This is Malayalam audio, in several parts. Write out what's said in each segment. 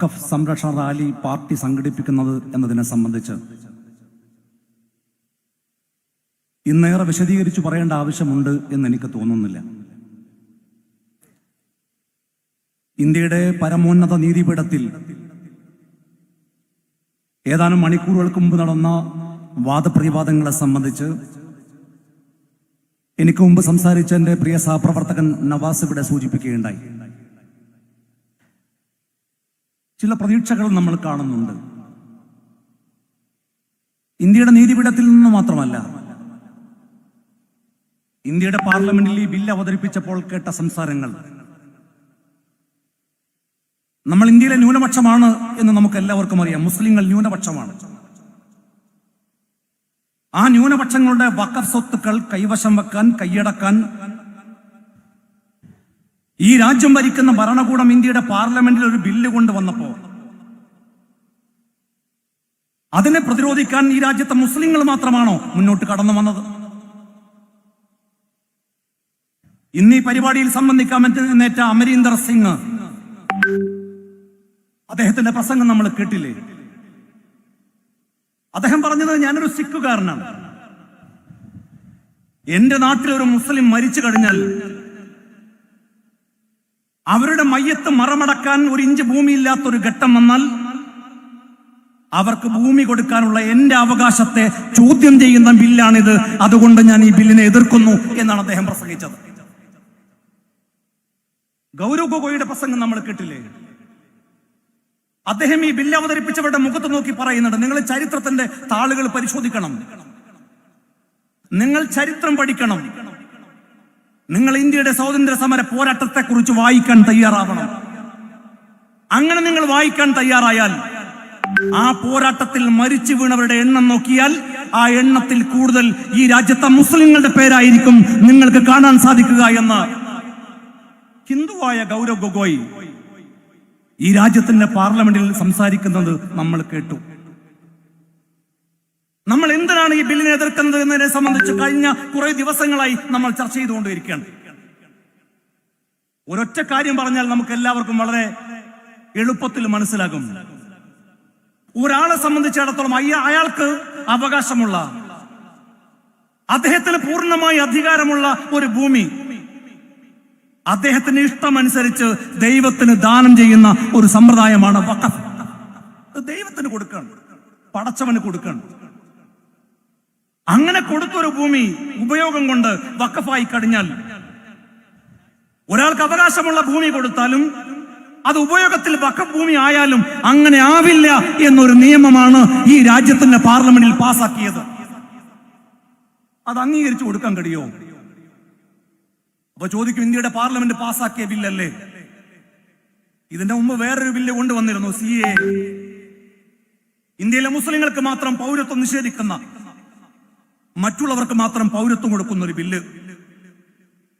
വഖഫ് സംരക്ഷണ റാലി പാർട്ടി സംഘടിപ്പിക്കുന്നത് എന്നതിനെ സംബന്ധിച്ച്. ഇന്നേറെ വിശദീകരിച്ചു പറയേണ്ട ആവശ്യമുണ്ട് എന്ന് എനിക്ക് തോന്നുന്നില്ല. ഇന്ത്യയുടെ പരമോന്നത നീതിപീഠത്തിൽ ഏതാനും മണിക്കൂറുകൾക്ക് മുമ്പ് നടന്ന വാദപ്രതിവാദങ്ങളെ സംബന്ധിച്ച് എനിക്ക് മുമ്പ് സംസാരിച്ച എന്റെ പ്രിയ സഹപ്രവർത്തകൻ നവാസ് ഇവിടെ സൂചിപ്പിക്കുകയുണ്ടായി. ചില പ്രതീക്ഷകൾ നമ്മൾ കാണുന്നുണ്ട്. ഇന്ത്യയുടെ നീതിപീഠത്തിൽ നിന്ന് മാത്രമല്ല ഇന്ത്യയുടെ പാർലമെന്റിൽ ഈ ബില്ല് അവതരിപ്പിച്ചപ്പോൾ കേട്ട സംസാരങ്ങൾ നമ്മൾ ഇന്ത്യയിലെ ന്യൂനപക്ഷമാണ് എന്ന് നമുക്ക് എല്ലാവർക്കും അറിയാം. മുസ്ലിങ്ങൾ ന്യൂനപക്ഷമാണ്. ആ ന്യൂനപക്ഷങ്ങളുടെ വക്കഫ് സ്വത്തുക്കൾ കൈവശം വെക്കാൻ കൈയടക്കാൻ ഈ രാജ്യം ഭരിക്കുന്ന ഭരണകൂടം ഇന്ത്യയുടെ പാർലമെന്റിൽ ഒരു ബില്ല് കൊണ്ടുവന്നപ്പോ അതിനെ പ്രതിരോധിക്കാൻ ഈ രാജ്യത്തെ മുസ്ലിങ്ങൾ മാത്രമാണോ മുന്നോട്ട് കടന്നു വന്നത്? ഇന്ന് ഈ പരിപാടിയിൽ സംബന്ധിക്കാൻ എന്നേറ്റ അമരീന്ദർ സിംഗ് അദ്ദേഹത്തിന്റെ പ്രസംഗം നമ്മൾ കേട്ടില്ലേ? അദ്ദേഹം പറഞ്ഞത് ഞാനൊരു സിഖുകാരനാണ്. എന്റെ നാട്ടിൽ ഒരു മുസ്ലിം മരിച്ചു കഴിഞ്ഞാൽ അവരുടെ മയ്യത്ത് മറമടക്കാൻ ഒരു ഇഞ്ച് ഭൂമിയില്ലാത്ത ഒരു ഘട്ടം വന്നാൽ അവർക്ക് ഭൂമി കൊടുക്കാനുള്ള എന്റെ അവകാശത്തെ ചോദ്യം ചെയ്യുന്ന ബില്ലാണിത്. അതുകൊണ്ട് ഞാൻ ഈ ബില്ലിനെ എതിർക്കുന്നു എന്നാണ് അദ്ദേഹം പ്രസംഗിച്ചത്. ഗൗരവ് ഗൊഗോയുടെ പ്രസംഗം നമ്മൾ കേട്ടില്ലേ? അദ്ദേഹം ഈ ബില്ല് അവതരിപ്പിച്ചവരുടെ മുഖത്ത് നോക്കി പറയുന്നുണ്ട് നിങ്ങൾ ചരിത്രത്തിന്റെ താളുകൾ പരിശോധിക്കണം. നിങ്ങൾ ചരിത്രം പഠിക്കണം. നിങ്ങൾ ഇന്ത്യയുടെ സ്വാതന്ത്ര്യ സമര പോരാട്ടത്തെ കുറിച്ച് വായിക്കാൻ തയ്യാറാവണം. അങ്ങനെ നിങ്ങൾ വായിക്കാൻ തയ്യാറായാൽ ആ പോരാട്ടത്തിൽ മരിച്ചു വീണവരുടെ എണ്ണം നോക്കിയാൽ ആ എണ്ണത്തിൽ കൂടുതൽ ഈ രാജ്യത്തെ മുസ്ലിങ്ങളുടെ പേരായിരിക്കും നിങ്ങൾക്ക് കാണാൻ സാധിക്കുക എന്ന്. ഹിന്ദുവായ ഗൗരവ് ഗൊഗോയ് ഈ രാജ്യത്തിന്റെ പാർലമെന്റിൽ സംസാരിക്കുന്നത് നമ്മൾ കേട്ടു. നമ്മൾ എന്തിനാണ് ഈ ബില്ലിനെ എതിർക്കുന്നത് എന്നതിനെ സംബന്ധിച്ച് കഴിഞ്ഞ കുറെ ദിവസങ്ങളായി നമ്മൾ ചർച്ച ചെയ്തുകൊണ്ടിരിക്കുകയാണ് ഒരൊറ്റ കാര്യം പറഞ്ഞാൽ നമുക്ക് എല്ലാവർക്കും വളരെ എളുപ്പത്തിൽ മനസ്സിലാകും. ഒരാളെ സംബന്ധിച്ചിടത്തോളം അയാൾക്ക് അവകാശമുള്ള അദ്ദേഹത്തിന് പൂർണമായി അധികാരമുള്ള ഒരു ഭൂമി അദ്ദേഹത്തിന് ഇഷ്ടമനുസരിച്ച് ദൈവത്തിന് ദാനം ചെയ്യുന്ന ഒരു സമ്പ്രദായമാണ് വഖഫ്. ദൈവത്തിന് കൊടുക്കണം പടച്ചവന് കൊടുക്കണം. അങ്ങനെ കൊടുത്തൊരു ഭൂമി ഉപയോഗം കൊണ്ട് വക്കഫായി കഴിഞ്ഞാൽ ഒരാൾക്ക് അവകാശമുള്ള ഭൂമി കൊടുത്താലും അത് ഉപയോഗത്തിൽ വക്ക ഭൂമി ആയാലും അങ്ങനെ ആവില്ല എന്നൊരു നിയമമാണ് ഈ രാജ്യത്തിന്റെ പാർലമെന്റിൽ പാസാക്കിയത്. അത് അംഗീകരിച്ചു കൊടുക്കാൻ കഴിയോ? അപ്പൊ ചോദിക്കും ഇന്ത്യയുടെ പാർലമെന്റ് പാസാക്കിയ ബില്ലല്ലേ? ഇതിന്റെ മുമ്പ് വേറൊരു ബില്ല് കൊണ്ടുവന്നിരുന്നു സി എ. ഇന്ത്യയിലെ മുസ്ലിങ്ങൾക്ക് മാത്രം പൗരത്വം നിഷേധിക്കുന്ന മറ്റുള്ളവർക്ക് മാത്രം പൗരത്വം കൊടുക്കുന്ന ഒരു ബില്ല്.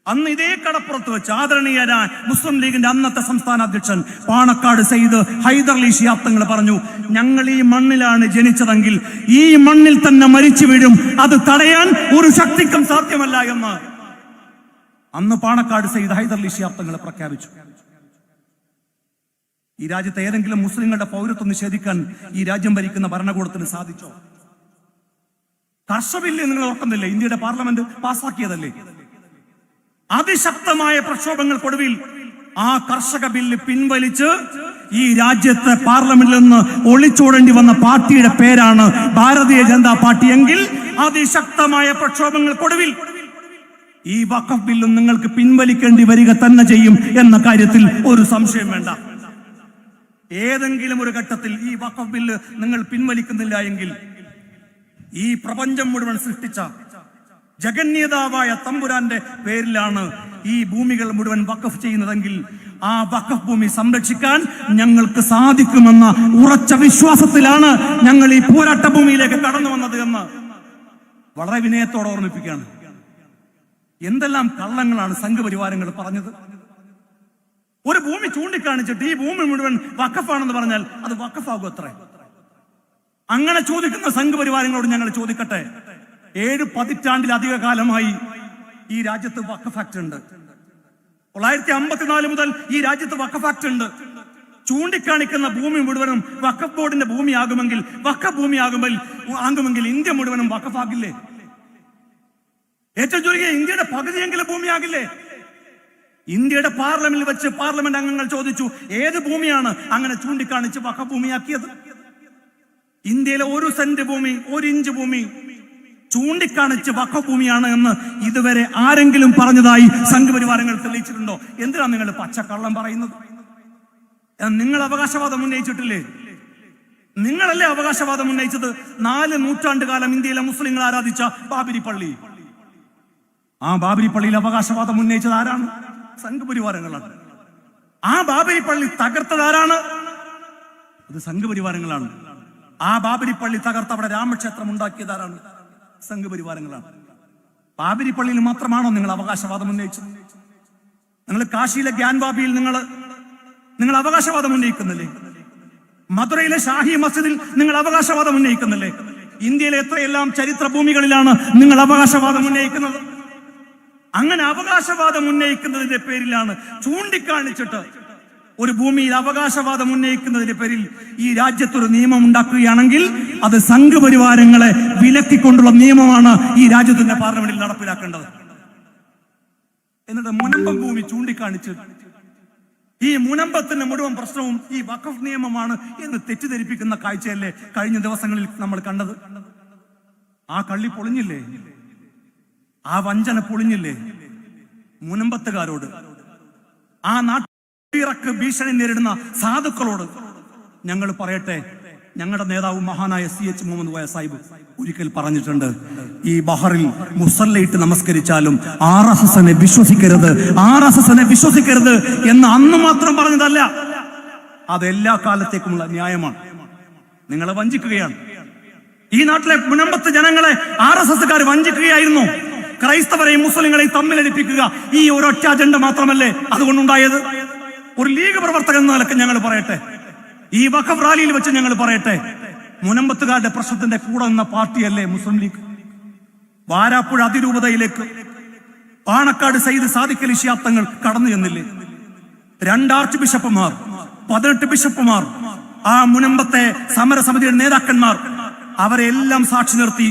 അന്ന് ഇതേ കടപ്പുറത്ത് വെച്ച് ആദരണീയരാൻ മുസ്ലിം ലീഗിന്റെ അന്നത്തെ സംസ്ഥാന അധ്യക്ഷൻ പാണക്കാട് സെയ്ത് ഹൈദർലി ഷിയാബ്ദങ്ങൾ പറഞ്ഞു ഞങ്ങൾ ഈ മണ്ണിലാണ് ജനിച്ചതെങ്കിൽ ഈ മണ്ണിൽ തന്നെ മരിച്ചു വീഴും. അത് തടയാൻ ഒരു ശക്തിക്കും സാധ്യമല്ല എന്ന്. അന്ന് പാണക്കാട് സെയ്ത് ഹൈദർലി ഷിയാബ്ദങ്ങൾ പ്രഖ്യാപിച്ചു. ഈ രാജ്യത്തെ ഏതെങ്കിലും മുസ്ലിങ്ങളുടെ പൗരത്വം നിഷേധിക്കാൻ ഈ രാജ്യം ഭരിക്കുന്ന ഭരണകൂടത്തിന് സാധിച്ചോ? കർഷകബില്ല് നിങ്ങൾ ഓർക്കുന്നില്ലേ? ഇന്ത്യയുടെ പാർലമെന്റ് പാസാക്കിയതല്ലേ? അതിശക്തമായ പ്രക്ഷോഭങ്ങൾക്കൊടുവിൽ ആ കർഷക ബില്ല് പിൻവലിച്ച് ഈ രാജ്യത്തെ പാർലമെന്റിൽ നിന്ന് ഒളിച്ചോടേണ്ടി വന്ന പാർട്ടിയുടെ പേരാണ് ഭാരതീയ ജനതാ പാർട്ടി എങ്കിൽ അതിശക്തമായ പ്രക്ഷോഭങ്ങൾക്കൊടുവിൽ ഈ വഖഫ് ബില്ലും നിങ്ങൾക്ക് പിൻവലിക്കേണ്ടി വരിക തന്നെ ചെയ്യും എന്ന കാര്യത്തിൽ ഒരു സംശയം വേണ്ട. ഏതെങ്കിലും ഒരു ഘട്ടത്തിൽ ഈ വഖഫ് ബില്ല് നിങ്ങൾ പിൻവലിക്കുന്നില്ല എങ്കിൽ ഈ പ്രപഞ്ചം മുഴുവൻ സൃഷ്ടിച്ച ജഗന്യതാവായ തമ്പുരാന്റെ പേരിലാണ് ഈ ഭൂമികൾ മുഴുവൻ വഖഫ് ചെയ്യുന്നതെങ്കിൽ ആ വഖഫ് ഭൂമി സംരക്ഷിക്കാൻ ഞങ്ങൾക്ക് സാധിക്കുമെന്ന ഉറച്ച വിശ്വാസത്തിലാണ് ഞങ്ങൾ ഈ പോരാട്ട ഭൂമിയിലേക്ക് കടന്നു വന്നത് എന്ന് വളരെ വിനയത്തോടെ ഓർമ്മിപ്പിക്കുകയാണ്. എന്തെല്ലാം കള്ളങ്ങളാണ് സംഘപരിവാരങ്ങൾ പറഞ്ഞത്? ഒരു ഭൂമി ചൂണ്ടിക്കാണിച്ചിട്ട് ഈ ഭൂമി മുഴുവൻ വഖഫാണെന്ന് പറഞ്ഞാൽ അത് വഖഫാകും അത്രേ. അങ്ങനെ ചോദിക്കുന്ന സംഘപരിവാരങ്ങളോട് ഞങ്ങൾ ചോദിക്കട്ടെ? ഏഴ് പതിറ്റാണ്ടിലധിക കാലമായി ഈ രാജ്യത്ത് വഖഫ് ആക്ട് ഉണ്ട്. തൊള്ളായിരത്തി അമ്പത്തിനാല് മുതൽ ഈ രാജ്യത്ത് വഖഫ് ആക്ട് ഉണ്ട്. ചൂണ്ടിക്കാണിക്കുന്ന ഭൂമി മുഴുവനും വഖഫ് ബോർഡിന്റെ ഭൂമിയാകുമെങ്കിൽ വഖഫ് ഭൂമിയാകുമ്പോൾ ആകുമെങ്കിൽ ഇന്ത്യ മുഴുവനും വക്കഫാകില്ലേ ഏറ്റവും ചുരുങ്ങിയ ഇന്ത്യയുടെ പകുതിയെങ്കിലും ഭൂമിയാകില്ലേ? ഇന്ത്യയുടെ പാർലമെന്റിൽ വെച്ച് പാർലമെന്റ് അംഗങ്ങൾ ചോദിച്ചു ഏത് ഭൂമിയാണ് അങ്ങനെ ചൂണ്ടിക്കാണിച്ച് വഖഫ് ഭൂമിയാക്കിയത്? ഇന്ത്യയിലെ ഒരു സെന്റ് ഭൂമി ഒരു ഇഞ്ച് ഭൂമി ചൂണ്ടിക്കാണിച്ച് വക്കഭൂമിയാണ് ഭൂമിയാണ് എന്ന് ഇതുവരെ ആരെങ്കിലും പറഞ്ഞതായി സംഘപരിവാരങ്ങൾ തെളിയിച്ചിട്ടുണ്ടോ? എന്തിനാണ് നിങ്ങൾ പച്ചക്കള്ളം പറയുന്നത്? നിങ്ങൾ അവകാശവാദം ഉന്നയിച്ചിട്ടില്ലേ? നിങ്ങളല്ലേ അവകാശവാദം ഉന്നയിച്ചത്? നാല് നൂറ്റാണ്ട് കാലം ഇന്ത്യയിലെ മുസ്ലിങ്ങൾ ആരാധിച്ച ബാബരി പള്ളി. ആ ബാബരി പള്ളിയിൽ അവകാശവാദം ഉന്നയിച്ചത് ആരാണ്? സംഘപരിവാരങ്ങളാണ്. ആ ബാബരി പള്ളി തകർത്തത് ആരാണ്? അത് സംഘപരിവാരങ്ങളാണ്. ആ ബാബരി പള്ളി തകർത്ത് അവിടെ രാമക്ഷേത്രം ഉണ്ടാക്കിയത് ആരാണ് സംഘപരിവാരങ്ങളാണ്. ബാബരി പള്ളിയിൽ മാത്രമാണോ നിങ്ങൾ അവകാശവാദം ഉന്നയിച്ചത്? നിങ്ങൾ കാശിയിലെ ഗ്യാൻബാബിയിൽ നിങ്ങൾ നിങ്ങൾ അവകാശവാദം ഉന്നയിക്കുന്നില്ലേ? മധുരയിലെ ഷാഹി മസ്ജിദിൽ നിങ്ങൾ അവകാശവാദം ഉന്നയിക്കുന്നില്ലേ? ഇന്ത്യയിലെ എത്രയെല്ലാം ചരിത്ര ഭൂമികളിലാണ് നിങ്ങൾ അവകാശവാദം ഉന്നയിക്കുന്നത്? അങ്ങനെ അവകാശവാദം ഉന്നയിക്കുന്നതിന്റെ പേരിലാണ് ചൂണ്ടിക്കാണിച്ചിട്ട് ഒരു ഭൂമിയിൽ അവകാശവാദം ഉന്നയിക്കുന്നതിന്റെ പേരിൽ ഈ രാജ്യത്തൊരു നിയമം ഉണ്ടാക്കുകയാണെങ്കിൽ അത് സംഘപരിവാരങ്ങളെ വിലക്കിക്കൊണ്ടുള്ള നിയമമാണ് ഈ രാജ്യത്തിന്റെ പാർലമെന്റിൽ നടപ്പിലാക്കേണ്ടത്. എന്നിട്ട് മുനമ്പം ഭൂമി ചൂണ്ടിക്കാണിച്ച് ഈ മുനമ്പത്തിന്റെ മുഴുവൻ പ്രശ്നവും ഈ വഖഫ് നിയമമാണ് എന്ന് തെറ്റിദ്ധരിപ്പിക്കുന്ന കാഴ്ചയല്ലേ കഴിഞ്ഞ ദിവസങ്ങളിൽ നമ്മൾ കണ്ടത്? ആ കള്ളി പൊളിഞ്ഞില്ലേ? ആ വഞ്ചന പൊളിഞ്ഞില്ലേ? മുനമ്പത്തുകാരോട്. ആ നാട്ടിറക്ക് ഭീഷണി നേരിടുന്ന സാധുക്കളോട് ഞങ്ങൾ പറയട്ടെ. ഞങ്ങളുടെ നേതാവ് മഹാനായ സി എച്ച് മുഹമ്മദ് വയ സാഹിബ് ഒരിക്കൽ പറഞ്ഞിട്ടുണ്ട്. ഈ ബഹറിൽ മുസല്ലയിട്ട് നമസ്കരിച്ചാലും ആർ എസ് എസിനെ വിശ്വസിക്കരുത് ആർ എസ് എസിനെ വിശ്വസിക്കരുത് എന്ന് അന്ന് മാത്രം പറഞ്ഞതല്ല. അതെല്ലാ കാലത്തേക്കുമുള്ള ന്യായമാണ്. നിങ്ങളെ വഞ്ചിക്കുകയാണ്. ഈ നാട്ടിലെ മുനമ്പത്ത് ജനങ്ങളെ ആർ എസ് എസ്സുകാർ വഞ്ചിക്കുകയായിരുന്നു. ക്രൈസ്തവരെയും മുസ്ലിങ്ങളെയും തമ്മിലടിപ്പിക്കുക ഈ ഒരൊറ്റ അജണ്ട മാത്രമല്ലേ അതുകൊണ്ടുണ്ടായത്? ഒരു ലീഗ് പ്രവർത്തകൻ എന്ന നിലയ്ക്ക് ഞങ്ങൾ പറയട്ടെ. ഈ വഖഫ് റാലിയിൽ വെച്ച് ഞങ്ങൾ പറയട്ടെ. മുനമ്പത്തുകാരുടെ പ്രശ്നത്തിന്റെ കൂടെ നിന്ന പാർട്ടിയല്ലേ മുസ്ലിം ലീഗ്? വാരാപ്പുഴ അതിരൂപതയിലേക്ക് പാണക്കാട് സയ്യിദ് സാദിഖ് അലി ശിഹാബ് തങ്ങൾ കടന്നു ചെന്നില്ലേ? രണ്ട് ആർച്ച് ബിഷപ്പുമാർ പതിനെട്ട് ബിഷപ്പുമാർ ആ മുനമ്പത്തെ സമരസമിതിയുടെ നേതാക്കന്മാർ അവരെല്ലാം സാക്ഷി നിർത്തി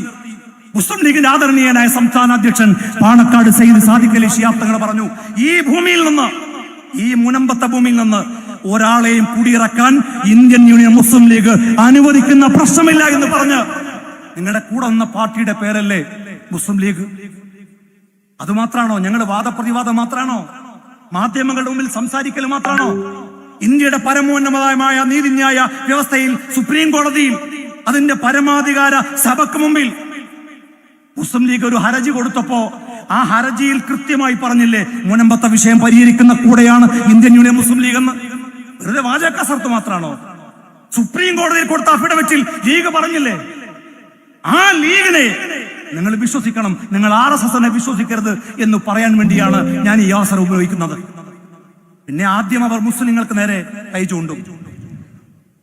മുസ്ലിം ലീഗിന്റെ ആദരണീയനായ സംസ്ഥാന അധ്യക്ഷൻ പാണക്കാട് സയ്യിദ് സാദിഖ് അലി ശിഹാബ് തങ്ങൾ പറഞ്ഞു ഈ ഭൂമിയിൽ നിന്ന് ഈ മുനമ്പത്ത ഭൂമിയിൽ നിന്ന് ഒരാളെയും കുടിയിറക്കാൻ ഇന്ത്യൻ യൂണിയൻ മുസ്ലിം ലീഗ് അനുവദിക്കുന്ന പ്രശ്നമില്ല എന്ന് പറഞ്ഞ് നിങ്ങളുടെ കൂടെ നിന്ന പാർട്ടിയുടെ പേരല്ലേ മുസ്ലിം ലീഗ്? അത് മാത്രാണോ? ഞങ്ങൾ വാദപ്രതിവാദം മാത്രാണോ? മാധ്യമങ്ങളുടെ മുമ്പിൽ സംസാരിക്കൽ മാത്രാണോ? ഇന്ത്യയുടെ പരമോന്നതമായ നീതിന്യായ വ്യവസ്ഥയിൽ സുപ്രീം കോടതിയിൽ അതിന്റെ പരമാധികാര സഭക്ക് മുമ്പിൽ മുസ്ലിം ലീഗ് ഒരു ഹർജി കൊടുത്തപ്പോ ആ ഹർജിയിൽ കൃത്യമായി പറഞ്ഞില്ലേ? മുനമ്പത്ത വിഷയം പരിഹരിക്കുന്ന കൂടെയാണ് ഇന്ത്യൻ യൂണിയൻ മുസ്ലിം ലീഗ് എന്ന്. വെറുതെ വാചക മാത്രമാണോ സുപ്രീം കോടതിയിൽ കൊടുത്ത അഫിഡവിറ്റിൽ ലീഗ് പറഞ്ഞില്ലേ? ആ ലീഗിനെ നിങ്ങൾ വിശ്വസിക്കണം. നിങ്ങൾ ആർ എസ് എസിനെ വിശ്വസിക്കരുത് എന്ന് പറയാൻ വേണ്ടിയാണ് ഞാൻ ഈ അവസരം ഉപയോഗിക്കുന്നത്. പിന്നെ ആദ്യം അവർ മുസ്ലിങ്ങൾക്ക് നേരെ കൈ ചൂണ്ടും.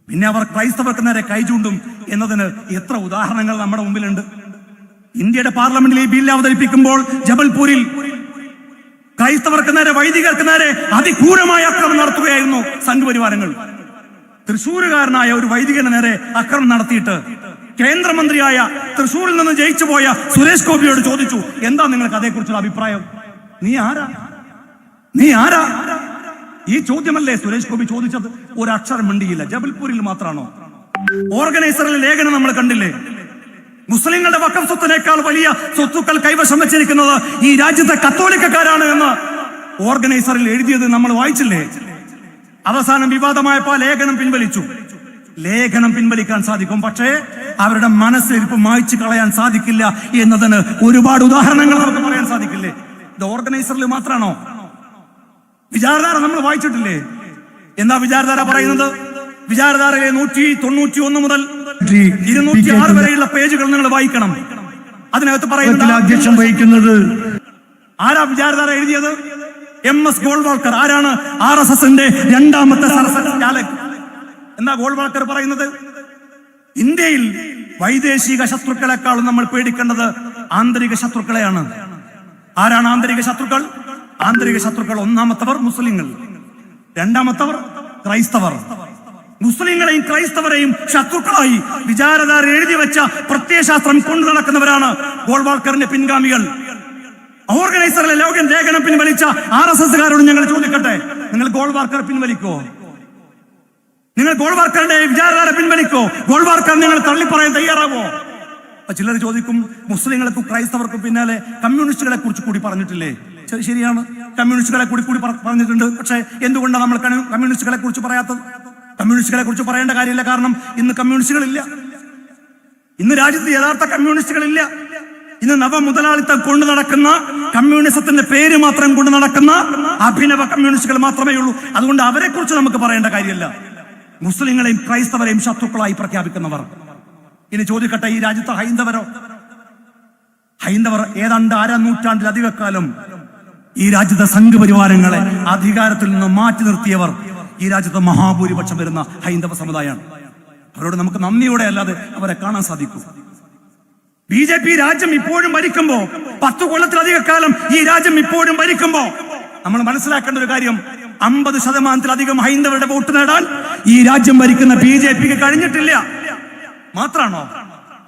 പിന്നെ അവർ ക്രൈസ്തവർക്ക് നേരെ കൈ ചൂണ്ടും എന്നതിന് എത്ര ഉദാഹരണങ്ങൾ നമ്മുടെ മുമ്പിലുണ്ട്. ഇന്ത്യയുടെ പാർലമെന്റിൽ ഈ ബില്ല് അവതരിപ്പിക്കുമ്പോൾ ജബൽപൂരിൽ ക്രൈസ്തവർക്ക് നേരെ വൈദികർക്ക് നേരെ അതിക്രൂരമായ അക്രമം നടത്തുകയായിരുന്നു സംഘപരിവാരങ്ങൾ. തൃശൂരുകാരനായ ഒരു വൈദികന് നേരെ അക്രമം നടത്തിയിട്ട് കേന്ദ്രമന്ത്രിയായ തൃശൂരിൽ നിന്ന് ജയിച്ചു പോയ സുരേഷ് ഗോപിയോട് ചോദിച്ചു എന്താ നിങ്ങൾക്ക് അതേക്കുറിച്ചുള്ള അഭിപ്രായം? നീ ആരാ? നീ ആരാ? ഈ ചോദ്യമല്ലേ സുരേഷ് ഗോപി ചോദിച്ചത്? ഒരു അക്ഷരം മിണ്ടിയില്ല. ജബൽപൂരിൽ മാത്രമാണോ ഓർഗനൈസറിലെ ലേഖനം നമ്മൾ കണ്ടില്ലേ? മുസ്ലിങ്ങളുടെ വക്കം സ്വത്തിനേക്കാൾ വലിയ സ്വത്തുക്കൾ കൈവശം വെച്ചിരിക്കുന്നത് ഈ രാജ്യത്തെ കത്തോലിക്കക്കാരാണ് എന്ന് ഓർഗനൈസറിൽ എഴുതിയത് നമ്മൾ വായിച്ചില്ലേ? അവസാനം വിവാദമായപ്പോ ലേഖനം പിൻവലിച്ചു. ലേഖനം പിൻവലിക്കാൻ സാധിക്കും. പക്ഷേ അവരുടെ മനസ്സിരിപ്പ് മായ്ച്ചു കളയാൻ സാധിക്കില്ല എന്നതിന് ഒരുപാട് ഉദാഹരണങ്ങൾ നമുക്ക് പറയാൻ സാധിക്കില്ലേ? ഇത് ഓർഗനൈസറിൽ മാത്രമാണോ? വിചാരധാര നമ്മൾ വായിച്ചിട്ടില്ലേ? എന്താ വിചാരധാര പറയുന്നത്? വിചാരധാരയിലെ നൂറ്റി തൊണ്ണൂറ്റി ഒന്ന് മുതൽ ഇരുന്നൂറ്റി ആറ് വരെയുള്ള പേജുകൾ നിങ്ങൾ വായിക്കണം. അതിനകത്ത് പറയുന്നത് അധ്യക്ഷം വഹിക്കുന്നത് ആരാ വിചാരധാര എഴുതിയത്? M S Golwalkar. ആരാണ് ആർ എസ് എസിന്റെ രണ്ടാമത്തെ ചാലക് എന്നാ ഗോൾവാൾക്കർ പറയുന്നത്? ഇന്ത്യയിൽ വൈദേശിക ശത്രുക്കളെക്കാളും നമ്മൾ പേടിക്കേണ്ടത് ആന്തരിക ശത്രുക്കളെയാണ്. ആരാണ് ആന്തരിക ശത്രുക്കൾ? ആന്തരിക ശത്രുക്കൾ ഒന്നാമത്തവർ മുസ്ലിങ്ങൾ. രണ്ടാമത്തവർ ക്രൈസ്തവർ. മുസ്ലിങ്ങളെയും ക്രൈസ്തവരെയും ശത്രുക്കളായി വിചാരധാര എഴുതി വെച്ച പ്രത്യയശാസ്ത്രം കൊണ്ടു നടക്കുന്നവരാണ് ഗോൾവാൾക്കറിന്റെ പിൻഗാമികൾ. ഓർഗനൈസറിലെ ലോകൻ ലേഖനം പിൻവലിച്ച ആർ എസ് എസ്കാരോട് ഞങ്ങൾ ചോദിക്കട്ടെ? നിങ്ങൾ ഗോൾവാർക്കർ പിൻവലിക്കോ? നിങ്ങൾ ഗോൾവാർക്കറുടെ വിചാരധാര പിൻവലിക്കോ? ഗോൾവാർക്കർ നിങ്ങൾ തള്ളിപ്പറയാൻ തയ്യാറാവോ? ചിലർ ചോദിക്കും മുസ്ലിങ്ങൾക്കും ക്രൈസ്തവർക്കും പിന്നാലെ കമ്മ്യൂണിസ്റ്റുകളെ കുറിച്ച് കൂടി പറഞ്ഞിട്ടില്ലേ? ശരി ശരിയാണ്. കമ്മ്യൂണിസ്റ്റുകളെ കൂടി കൂടി പറഞ്ഞിട്ടുണ്ട്. പക്ഷേ എന്തുകൊണ്ടാണ് നമ്മൾ കമ്മ്യൂണിസ്റ്റുകളെ കുറിച്ച് പറയാത്തത്? കമ്മ്യൂണിസ്റ്റുകളെ കുറിച്ച് പറയേണ്ട കാര്യമില്ല. കാരണം ഇന്ന് കമ്മ്യൂണിസ്റ്റുകളില്ല. ഇന്ന് രാജ്യത്ത് യഥാർത്ഥ കമ്മ്യൂണിസ്റ്റുകളില്ല. ഇന്ന് നവ മുതലാളിത്തം കൊണ്ടു നടക്കുന്ന കമ്മ്യൂണിസത്തിന്റെ പേര് മാത്രം കൊണ്ടു നടക്കുന്ന അഭിനവ കമ്മ്യൂണിസ്റ്റുകൾ മാത്രമേ ഉള്ളൂ. അതുകൊണ്ട് അവരെ കുറിച്ച് നമുക്ക് പറയേണ്ട കാര്യമില്ല. മുസ്ലിങ്ങളെയും ക്രൈസ്തവരെയും ശത്രുക്കളായി പ്രഖ്യാപിക്കുന്നവർ. ഇനി ചോദിക്കട്ടെ ഈ രാജ്യത്തെ ഹൈന്ദവരോ? ഹൈന്ദവർ ഏതാണ്ട് അര നൂറ്റാണ്ടിലധിക കാലം ഈ രാജ്യത്തെ സംഘപരിവാരങ്ങളെ അധികാരത്തിൽ നിന്ന് മാറ്റി നിർത്തിയവർ ഈ രാജ്യത്ത് മഹാഭൂരിപക്ഷം വരുന്ന ഹൈന്ദവ സമുദായമാണ് അവരോട് നമുക്ക് നന്ദിയോടെ അല്ലാതെ അവരെ കാണാൻ സാധിക്കും. ബി ജെ പി രാജ്യം ഇപ്പോഴും ഭരിക്കുമ്പോ പത്ത് കൊല്ലത്തിലധിക കാലം ഈ രാജ്യം ഇപ്പോഴും ഭരിക്കുമ്പോ നമ്മൾ മനസ്സിലാക്കേണ്ട ഒരു കാര്യം അമ്പത് ശതമാനത്തിലധികം ഹൈന്ദവരുടെ വോട്ട് നേടാൻ ഈ രാജ്യം ഭരിക്കുന്ന ബി ജെ പിക്ക് കഴിഞ്ഞിട്ടില്ല. മാത്രാണോ?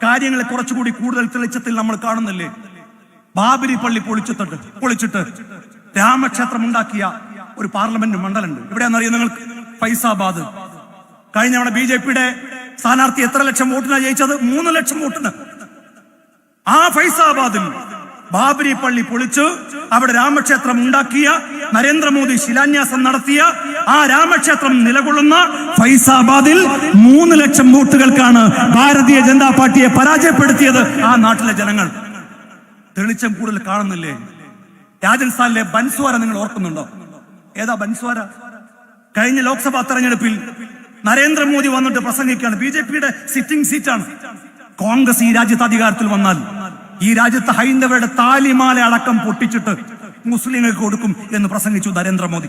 കാര്യങ്ങളെ കുറച്ചുകൂടി കൂടുതൽ തെളിച്ചത്തിൽ നമ്മൾ കാണുന്നില്ലേ? ബാബരി പള്ളി പൊളിച്ചിട്ട് പൊളിച്ചിട്ട് രാമക്ഷേത്രം ഉണ്ടാക്കിയ ഒരു പാർലമെന്റ് മണ്ഡലമുണ്ട്. ഇവിടെയാണെന്നറിയാം നിങ്ങൾക്ക്? ഫൈസാബാദ്. കഴിഞ്ഞ തവണ ബി ജെ പിയുടെ സ്ഥാനാർത്ഥി എത്ര ലക്ഷം വോട്ടിനാണ് ജയിച്ചത്? മൂന്ന് ലക്ഷം വോട്ടിന്. ആ ഫൈസാബാദിൽ ബാബരി പള്ളി പൊളിച്ചു അവിടെ രാമക്ഷേത്രം ഉണ്ടാക്കിയ നരേന്ദ്രമോദി ശിലാന്യാസം നടത്തിയ ആ രാമക്ഷേത്രം നിലകൊള്ളുന്ന ഫൈസാബാദിൽ മൂന്ന് ലക്ഷം വോട്ടുകൾക്കാണ് ഭാരതീയ ജനതാ പാർട്ടിയെ പരാജയപ്പെടുത്തിയത് ആ നാട്ടിലെ ജനങ്ങൾ. തെളിച്ചം കൂടുതൽ കാണുന്നില്ലേ? രാജസ്ഥാനിലെ ബൻസ്വാര നിങ്ങൾ ഓർക്കുന്നുണ്ടോ? ഏതാ ബൻസ്വാര? കഴിഞ്ഞ ലോക്സഭാ തെരഞ്ഞെടുപ്പിൽ നരേന്ദ്രമോദി വന്നിട്ട് പ്രസംഗിക്കുകയാണ്. ബി ജെ പിയുടെ സിറ്റിംഗ് സീറ്റാണ് കോൺഗ്രസ് ഈ രാജ്യത്ത് അധികാരത്തിൽ വന്നാൽ ഈ രാജ്യത്ത് ഹൈന്ദവരുടെ താലിമാല അടക്കം പൊട്ടിച്ചിട്ട് മുസ്ലിങ്ങൾക്ക് കൊടുക്കും എന്ന് പ്രസംഗിച്ചു നരേന്ദ്രമോദി.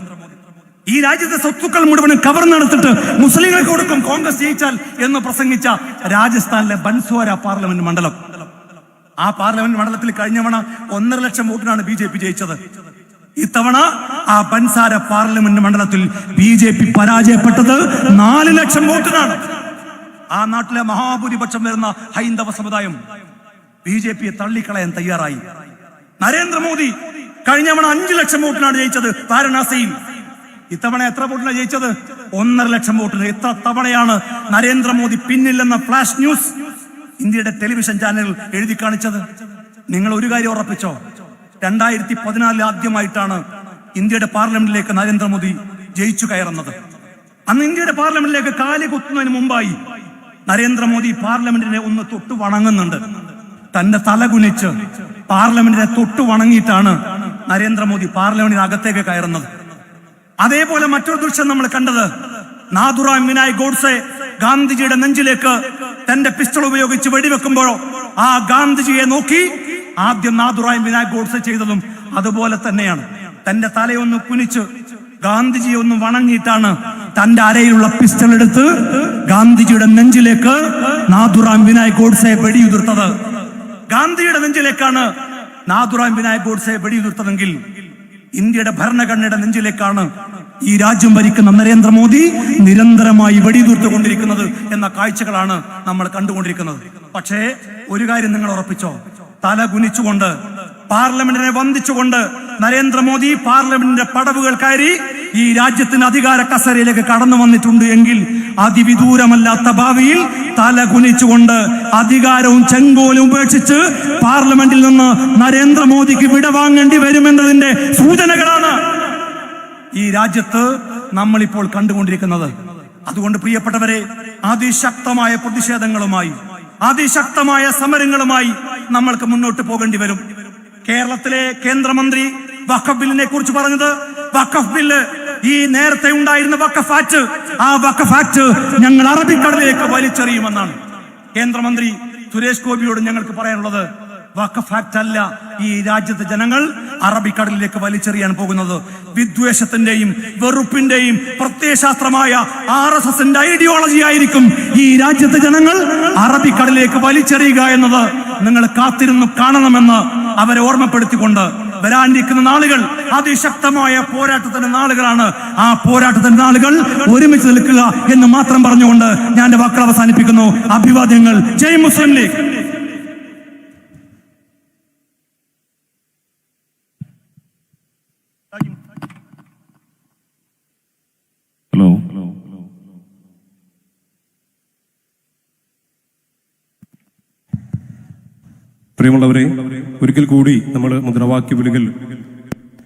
ഈ രാജ്യത്തെ സ്വത്തുക്കൾ മുഴുവനും കവർന്നെടുത്തിട്ട് മുസ്ലിങ്ങൾക്ക് കൊടുക്കും കോൺഗ്രസ് ജയിച്ചാൽ എന്ന് പ്രസംഗിച്ച രാജസ്ഥാനിലെ ബൻസ്വാര പാർലമെന്റ് മണ്ഡലം. ആ പാർലമെന്റ് മണ്ഡലത്തിൽ കഴിഞ്ഞവണ ഒന്നര ലക്ഷം വോട്ടിനാണ് ബി ജയിച്ചത്. ഇത്തവണ ആ പൻസാര പാർലമെന്റ് മണ്ഡലത്തിൽ ബി ജെ പി പരാജയപ്പെട്ടത് നാല് ലക്ഷം വോട്ടിനാണ്. ആ നാട്ടിലെ മഹാഭൂരിപക്ഷം വരുന്ന ഹൈന്ദവ സമുദായം ബി ജെ പിയെ തള്ളിക്കളയാൻ തയ്യാറായി. നരേന്ദ്രമോദി കഴിഞ്ഞവണ അഞ്ചു ലക്ഷം വോട്ടിനാണ് ജയിച്ചത് വാരണാസിയിൽ. ഇത്തവണ എത്ര വോട്ടിനാണ് ജയിച്ചത്? ഒന്നര ലക്ഷം വോട്ടിന്. എത്ര തവണയാണ് നരേന്ദ്രമോദി പിന്നില്ലെന്ന ഫ്ലാഷ് ന്യൂസ് ഇന്ത്യയുടെ ടെലിവിഷൻ ചാനലിൽ എഴുതി കാണിച്ചത്? നിങ്ങൾ ഒരു കാര്യം ഉറപ്പിച്ചോ? രണ്ടായിരത്തി പതിനാലിൽ ആദ്യമായിട്ടാണ് ഇന്ത്യയുടെ പാർലമെന്റിലേക്ക് നരേന്ദ്രമോദി ജയിച്ചു കയറുന്നത്. അന്ന് ഇന്ത്യയുടെ പാർലമെന്റിലേക്ക് കാലി കുത്തുന്നതിന് മുമ്പായി നരേന്ദ്രമോദി പാർലമെന്റിനെ ഒന്ന് തൊട്ടു വണങ്ങുന്നുണ്ട്. തന്റെ തല കുനിച്ച് പാർലമെന്റിനെ തൊട്ടു വണങ്ങിയിട്ടാണ് നരേന്ദ്രമോദി പാർലമെന്റിനകത്തേക്ക് കയറുന്നത്. അതേപോലെ മറ്റൊരു ദൃശ്യം നമ്മൾ കണ്ടത് നാഥുറാം വിനായ് ഗോഡ്സെ ഗാന്ധിജിയുടെ നെഞ്ചിലേക്ക് തന്റെ പിസ്റ്റൾ ഉപയോഗിച്ച് വെടിവെക്കുമ്പോഴോ ആ ഗാന്ധിജിയെ നോക്കി ആദ്യം നാദുറായും വിനായക് ഗോഡ്സെ ചെയ്തതും അതുപോലെ തന്നെയാണ്. തന്റെ തലയൊന്ന് കുനിച്ച് ഗാന്ധിജിയെ ഒന്ന് വണങ്ങിയിട്ടാണ് തന്റെ അരയിലുള്ള പിസ്റ്റൾ എടുത്ത് ഗാന്ധിജിയുടെ നെഞ്ചിലേക്ക് നാദുറാം വിനായക് ഗോഡ്സെ വെടിയുതിർത്തത്. ഗാന്ധിയുടെ നെഞ്ചിലേക്കാണ് നാദുറാം വിനായക് ഗോഡ്സെ വെടിയുതിർത്തതെങ്കിൽ ഇന്ത്യയുടെ ഭരണഘടനയുടെ നെഞ്ചിലേക്കാണ് ഈ രാജ്യം ഭരിക്കുന്ന നരേന്ദ്രമോദി നിരന്തരമായി വെടിയുതിർത്തുകൊണ്ടിരിക്കുന്നത് എന്ന കാഴ്ചകളാണ് നമ്മൾ കണ്ടുകൊണ്ടിരിക്കുന്നത്. പക്ഷേ ഒരു കാര്യം നിങ്ങൾ ഉറപ്പിച്ചോ? തല കുനിച്ചുകൊണ്ട് പാർലമെന്റിനെ വന്ദിച്ചുകൊണ്ട് നരേന്ദ്രമോദി പാർലമെന്റിന്റെ പടവുകൾ കയറി ഈ രാജ്യത്തിന് അധികാര കസരയിലേക്ക് കടന്നു വന്നിട്ടുണ്ട് എങ്കിൽ അതിവിദൂരമല്ലാത്ത ഭാവിയിൽ തല കുനിച്ചുകൊണ്ട് അധികാരവും ചെങ്കോലും ഉപേക്ഷിച്ച് പാർലമെന്റിൽ നിന്ന് നരേന്ദ്രമോദിക്ക് വിടവാങ്ങേണ്ടി വരുമെന്നതിന്റെ സൂചനകളാണ് ഈ രാജ്യത്ത് നമ്മൾ ഇപ്പോൾ കണ്ടുകൊണ്ടിരിക്കുന്നത്. അതുകൊണ്ട് പ്രിയപ്പെട്ടവരെ അതിശക്തമായ പ്രതിഷേധങ്ങളുമായി അതിശക്തമായ സമരങ്ങളുമായി നമ്മൾക്ക് മുന്നോട്ട് പോകേണ്ടി വരും. കേരളത്തിലെ കേന്ദ്രമന്ത്രി വഖഫ് ബില്ലിനെ കുറിച്ച് പറഞ്ഞത് വഖഫ് ബില്ല് ഈ നേരത്തെ ഉണ്ടായിരുന്ന വഖഫ് ആക്ട് ആ വഖഫ് ആക്ട് ഞങ്ങൾ അറബിക്കടലിലേക്ക് വലിച്ചെറിയുമെന്നാണ്. കേന്ദ്രമന്ത്രി സുരേഷ് ഗോപിയോട് ഞങ്ങൾക്ക് പറയാനുള്ളത് വഖഫ് ആക്ട് അല്ല ഈ രാജ്യത്തെ ജനങ്ങൾ അറബിക്കടലിലേക്ക് വലിച്ചെറിയാൻ പോകുന്നത്. വിദ്വേഷത്തിന്റെയും വെറുപ്പിന്റെയും പ്രത്യയശാസ്ത്രമായ ആർ എസ് എസിന്റെ ഐഡിയോളജി ആയിരിക്കും ഈ രാജ്യത്തെ ജനങ്ങൾ അറബിക്കടലിലേക്ക് വലിച്ചെറിയുക എന്നത്. നിങ്ങൾ കാത്തിരുന്നു കാണണമെന്ന് അവരെ ഓർമ്മപ്പെടുത്തിക്കൊണ്ട് വരാനിരിക്കുന്ന നാളുകൾ അതിശക്തമായ പോരാട്ടത്തിന്റെ നാളുകളാണ്. ആ പോരാട്ടത്തിന്റെ നാളുകൾ ഒരുമിച്ച് നിൽക്കുക എന്ന് മാത്രം പറഞ്ഞുകൊണ്ട് ഞാൻ വാക്കുകൾ അവസാനിപ്പിക്കുന്നു. അഭിവാദ്യങ്ങൾ. ജയ് മുസ്ലിം ലീഗ്. പ്രിയമുള്ളവരെ ഒരിക്കൽ കൂടി നമ്മൾ മുദ്രാവാക്യ വിളികൾ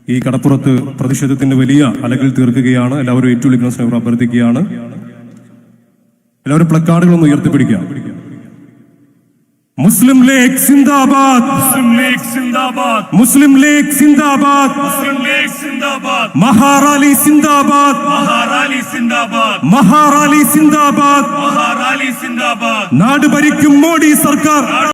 ഈ കടപ്പുറത്ത് പ്രതിഷേധത്തിന്റെ വലിയ അലകൾ തീർക്കുകയാണ്. എല്ലാവരും ഏറ്റുവിളിക്കുന്ന സ്നേഹം അഭ്യർത്ഥിക്കുകയാണ്. എല്ലാവരും പ്ലക്കാർഡുകളൊന്ന് ഉയർത്തിപ്പിടിക്കാം. മുസ്ലിം ലീഗ് സിന്ദാബാദ്. മുസ്ലിം ലീഗ് സിന്ദാബാദ്. മുസ്ലിം ലീഗ് സിന്ദാബാദ്. മുസ്ലിം ലീഗ് സിന്ദാബാദ്. മഹാറാലി സിന്ദാബാദ്. മഹാറാലി സിന്ദാബാദ്. മഹാറാലി സിന്ദാബാദ്. മഹാറാലി സിന്ദാബാദ്. നാട് ഭരിക്കും മോഡി സർക്കാർ.